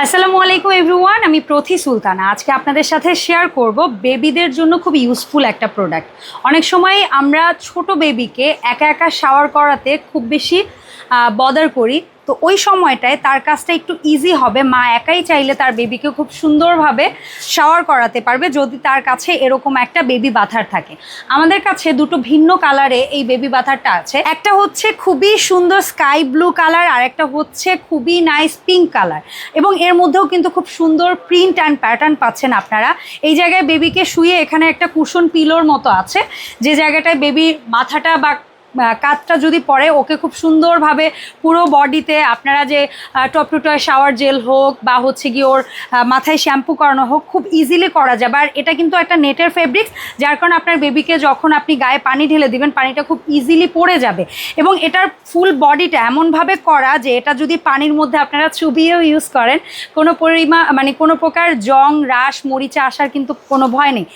আসসালামু আলাইকুম এভরিওয়ান আমি প্রথি সুলতানা। আজকে আপনাদের সাথে শেয়ার করব বেবিদের জন্য খুব ইউজফুল একটা প্রোডাক্ট অনেক সময় আমরা ছোট বেবিকে একা একা শাওয়ার করাতে খুব বেশি বদার করি। তো ওই সময়টায় তার কাজটা একটু ইজি হবে। মা একাই চাইলে তার বেবিকে খুব সুন্দরভাবে শাওয়ার করাতে পারবে, যদি তার কাছে এরকম একটা বেবি বাথার থাকে। আমাদের কাছে দুটো ভিন্ন কালারে এই বেবি বাথারটা আছে। একটা হচ্ছে খুবই সুন্দর স্কাই ব্লু কালার আর একটা হচ্ছে খুবই নাইস পিঙ্ক কালার এবং এর মধ্যেও কিন্তু খুব সুন্দর প্রিন্ট অ্যান্ড প্যাটার্ন পাচ্ছেন আপনারা। এই জায়গায় বেবিকে শুয়ে এখানে একটা কুশন পিলোর মতো আছে। যে জায়গাটায় বেবির মাথাটা বা কাতটা যদি পড়ে, ওকে খুব সুন্দরভাবে পুরো বডিতে আপনারা যে top to toe shower gel হোক বা হচ্ছে গিয়ে ওর মাথায় শ্যাম্পু করানো হোক, খুব ইজিলি করা যাবে আর এটা কিন্তু একটা নেটের ফেব্রিক্স যার কারণে আপনার বেবিকে যখন আপনি গায়ে পানি ঢেলে দিবেন, পানিটা খুব ইজিলি পড়ে যাবে। এবং এটার ফুল বডিটা এমনভাবে করা যে, এটা যদি পানির মধ্যে আপনারা চুবিয়েও ইউজ করেন, কোনো পরিমা মানে কোনো প্রকার জং রাস মরিচা আসার কিন্তু কোনো ভয় নেই।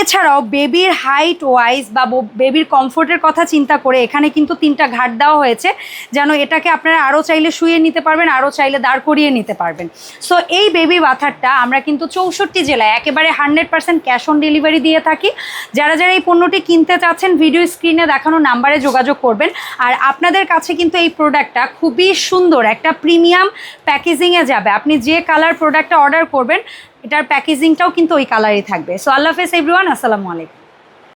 এছাড়াও বেবির হাইট ওয়াইজ বা বেবির কমফোর্টের কথা চিন্তা করে এখানে কিন্তু তিনটা ঘাট দেওয়া হয়েছে, যেন এটাকে আপনারা আরও চাইলে শুয়ে নিতে পারবেন, আরও চাইলে দাঁড় করিয়ে নিতে পারবেন। সো এই বেবি বাথারটা আমরা কিন্তু চৌষট্টি জেলায় একেবারে hundred percent cash on delivery দিয়ে থাকি। যারা যারা এই পণ্যটি কিনতে চাচ্ছেন ভিডিও স্ক্রিনে দেখানো নাম্বারে যোগাযোগ করবেন। আর আপনাদের কাছে কিন্তু এই প্রোডাক্টটা খুবই সুন্দর, একটা প্রিমিয়াম প্যাকেজিংয়ে যাবে। আপনি যে কালার প্রোডাক্টটা অর্ডার করবেন, এটার প্যাকেজিংটাও কিন্তু ওই কালারই থাকবে। সো আল্লাহ হাফেজ এভরিওয়ান আসসালামু আলাইকুম।